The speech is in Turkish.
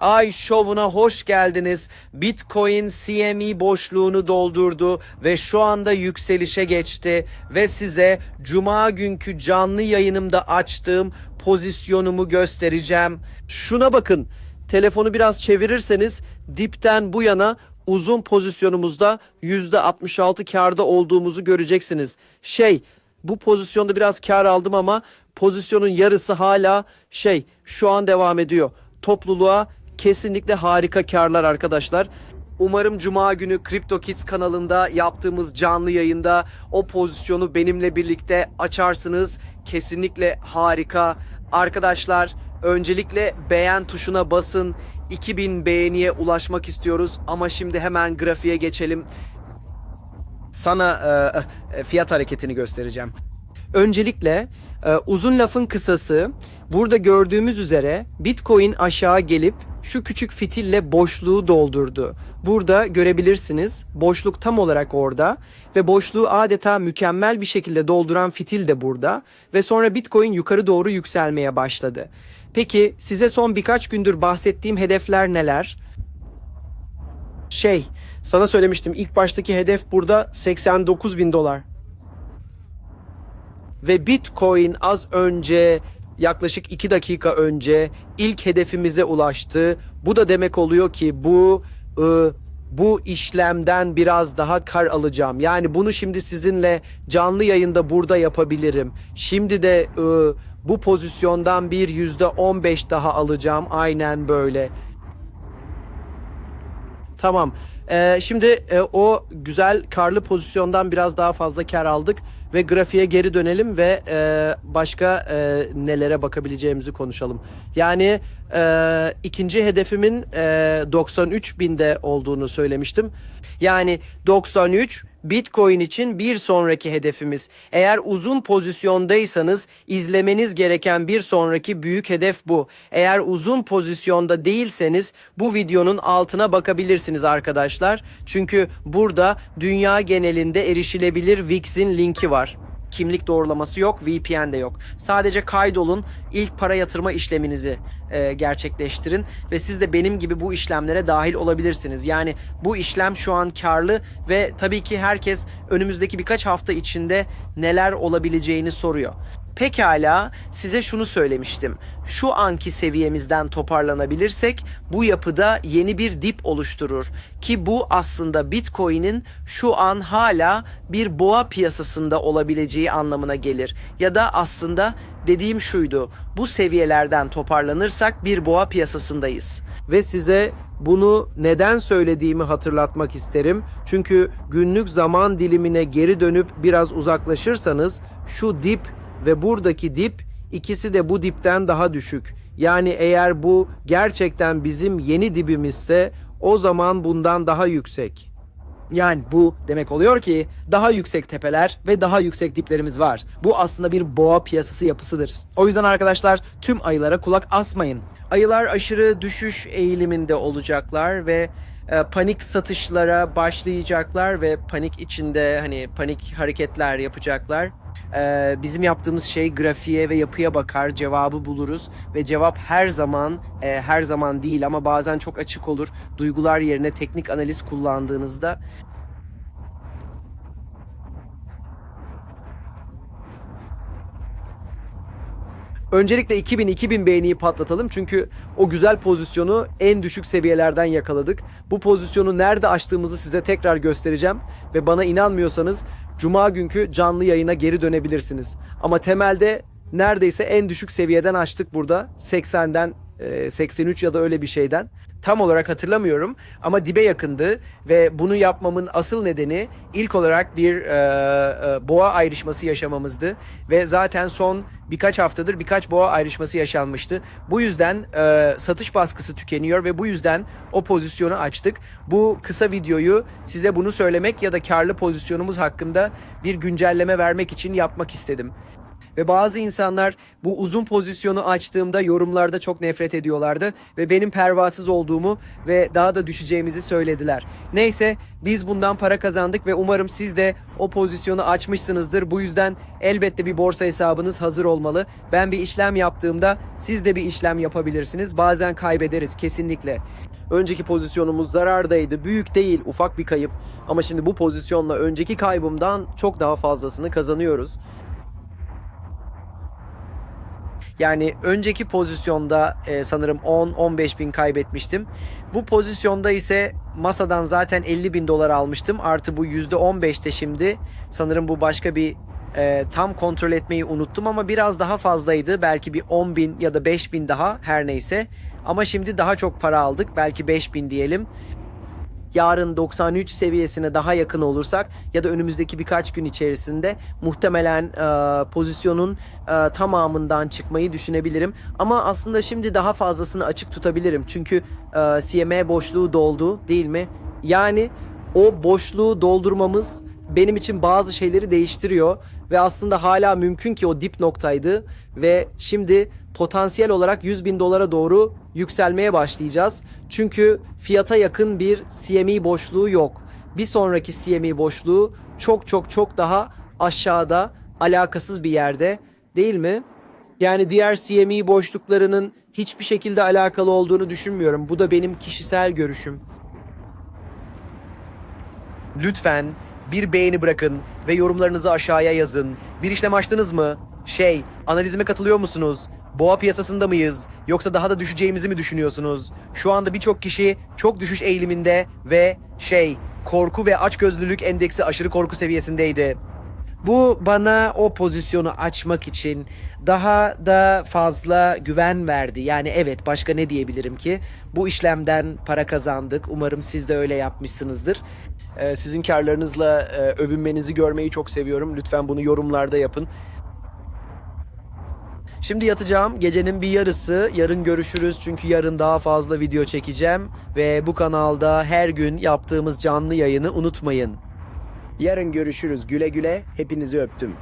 Ay şovuna hoş geldiniz. Bitcoin CME boşluğunu doldurdu ve şu anda yükselişe geçti ve size cuma günkü canlı yayınımda açtığım pozisyonumu göstereceğim. Şuna bakın. Telefonu biraz çevirirseniz dipten bu yana uzun pozisyonumuzda %66 karda olduğumuzu göreceksiniz. Şey bu pozisyonda biraz kar aldım ama pozisyonun yarısı hala şey şu an devam ediyor. Topluluğa kesinlikle harika karlar arkadaşlar. Umarım Cuma günü Crypto Kids kanalında yaptığımız canlı yayında o pozisyonu benimle birlikte açarsınız. Kesinlikle harika. Arkadaşlar öncelikle beğen tuşuna basın. 2000 beğeniye ulaşmak istiyoruz ama şimdi hemen grafiğe geçelim. Sana e, e, fiyat hareketini göstereceğim. Öncelikle e, uzun lafın kısası burada gördüğümüz üzere Bitcoin aşağı gelip şu küçük fitille boşluğu doldurdu. Burada görebilirsiniz boşluk tam olarak orada ve boşluğu adeta mükemmel bir şekilde dolduran fitil de burada ve sonra Bitcoin yukarı doğru yükselmeye başladı. Peki size son birkaç gündür bahsettiğim hedefler neler? Şey, sana söylemiştim ilk baştaki hedef burada 89 bin dolar. Ve Bitcoin az önce yaklaşık 2 dakika önce ilk hedefimize ulaştı. Bu da demek oluyor ki bu ı, bu işlemden biraz daha kar alacağım. Yani bunu şimdi sizinle canlı yayında burada yapabilirim. Şimdi de ı, bu pozisyondan bir yüzde 15 daha alacağım. Aynen böyle. Tamam. Ee, şimdi e, o güzel karlı pozisyondan biraz daha fazla kar aldık ve grafiğe geri dönelim ve e, başka e, nelere bakabileceğimizi konuşalım. Yani e, ikinci hedefimin e, 93 binde olduğunu söylemiştim. Yani 93 Bitcoin için bir sonraki hedefimiz. Eğer uzun pozisyondaysanız izlemeniz gereken bir sonraki büyük hedef bu. Eğer uzun pozisyonda değilseniz bu videonun altına bakabilirsiniz arkadaşlar. Çünkü burada dünya genelinde erişilebilir VIX'in linki var. Kimlik doğrulaması yok, VPN de yok. Sadece kaydolun, ilk para yatırma işleminizi e, gerçekleştirin ve siz de benim gibi bu işlemlere dahil olabilirsiniz. Yani bu işlem şu an karlı ve tabii ki herkes önümüzdeki birkaç hafta içinde neler olabileceğini soruyor. Pekala size şunu söylemiştim. Şu anki seviyemizden toparlanabilirsek bu yapıda yeni bir dip oluşturur. Ki bu aslında Bitcoin'in şu an hala bir boğa piyasasında olabileceği anlamına gelir. Ya da aslında dediğim şuydu. Bu seviyelerden toparlanırsak bir boğa piyasasındayız. Ve size bunu neden söylediğimi hatırlatmak isterim. Çünkü günlük zaman dilimine geri dönüp biraz uzaklaşırsanız şu dip ve buradaki dip ikisi de bu dipten daha düşük. Yani eğer bu gerçekten bizim yeni dibimizse o zaman bundan daha yüksek. Yani bu demek oluyor ki daha yüksek tepeler ve daha yüksek diplerimiz var. Bu aslında bir boğa piyasası yapısıdır. O yüzden arkadaşlar tüm ayılara kulak asmayın. Ayılar aşırı düşüş eğiliminde olacaklar ve e, panik satışlara başlayacaklar ve panik içinde hani panik hareketler yapacaklar. E, bizim yaptığımız şey grafiğe ve yapıya bakar, cevabı buluruz ve cevap her zaman e, her zaman değil ama bazen çok açık olur. Duygular yerine teknik analiz kullandığınızda Öncelikle 2000 2000 beğeniyi patlatalım çünkü o güzel pozisyonu en düşük seviyelerden yakaladık. Bu pozisyonu nerede açtığımızı size tekrar göstereceğim ve bana inanmıyorsanız cuma günkü canlı yayına geri dönebilirsiniz. Ama temelde neredeyse en düşük seviyeden açtık burada. 80'den e, 83 ya da öyle bir şeyden. Tam olarak hatırlamıyorum ama dibe yakındı ve bunu yapmamın asıl nedeni ilk olarak bir e, e, boğa ayrışması yaşamamızdı ve zaten son birkaç haftadır birkaç boğa ayrışması yaşanmıştı. Bu yüzden e, satış baskısı tükeniyor ve bu yüzden o pozisyonu açtık. Bu kısa videoyu size bunu söylemek ya da karlı pozisyonumuz hakkında bir güncelleme vermek için yapmak istedim. Ve bazı insanlar bu uzun pozisyonu açtığımda yorumlarda çok nefret ediyorlardı ve benim pervasız olduğumu ve daha da düşeceğimizi söylediler. Neyse biz bundan para kazandık ve umarım siz de o pozisyonu açmışsınızdır. Bu yüzden elbette bir borsa hesabınız hazır olmalı. Ben bir işlem yaptığımda siz de bir işlem yapabilirsiniz. Bazen kaybederiz kesinlikle. Önceki pozisyonumuz zarardaydı. Büyük değil, ufak bir kayıp. Ama şimdi bu pozisyonla önceki kaybımdan çok daha fazlasını kazanıyoruz. Yani önceki pozisyonda e, sanırım 10-15 bin kaybetmiştim. Bu pozisyonda ise masadan zaten 50 bin dolar almıştım. Artı bu %15'te şimdi. Sanırım bu başka bir e, tam kontrol etmeyi unuttum ama biraz daha fazlaydı. Belki bir 10 bin ya da 5 bin daha her neyse. Ama şimdi daha çok para aldık. Belki 5 bin diyelim yarın 93 seviyesine daha yakın olursak ya da önümüzdeki birkaç gün içerisinde muhtemelen e, pozisyonun e, tamamından çıkmayı düşünebilirim. Ama aslında şimdi daha fazlasını açık tutabilirim. Çünkü e, CME boşluğu doldu değil mi? Yani o boşluğu doldurmamız benim için bazı şeyleri değiştiriyor ve aslında hala mümkün ki o dip noktaydı ve şimdi potansiyel olarak 100 bin dolara doğru yükselmeye başlayacağız. Çünkü fiyata yakın bir CME boşluğu yok. Bir sonraki CME boşluğu çok çok çok daha aşağıda alakasız bir yerde değil mi? Yani diğer CME boşluklarının hiçbir şekilde alakalı olduğunu düşünmüyorum. Bu da benim kişisel görüşüm. Lütfen bir beğeni bırakın ve yorumlarınızı aşağıya yazın. Bir işlem açtınız mı? Şey, analizime katılıyor musunuz? Boğa piyasasında mıyız? Yoksa daha da düşeceğimizi mi düşünüyorsunuz? Şu anda birçok kişi çok düşüş eğiliminde ve şey, korku ve açgözlülük endeksi aşırı korku seviyesindeydi. Bu bana o pozisyonu açmak için daha da fazla güven verdi. Yani evet başka ne diyebilirim ki? Bu işlemden para kazandık. Umarım siz de öyle yapmışsınızdır. Ee, sizin karlarınızla e, övünmenizi görmeyi çok seviyorum. Lütfen bunu yorumlarda yapın. Şimdi yatacağım. Gecenin bir yarısı. Yarın görüşürüz çünkü yarın daha fazla video çekeceğim. Ve bu kanalda her gün yaptığımız canlı yayını unutmayın. Yarın görüşürüz. Güle güle. Hepinizi öptüm.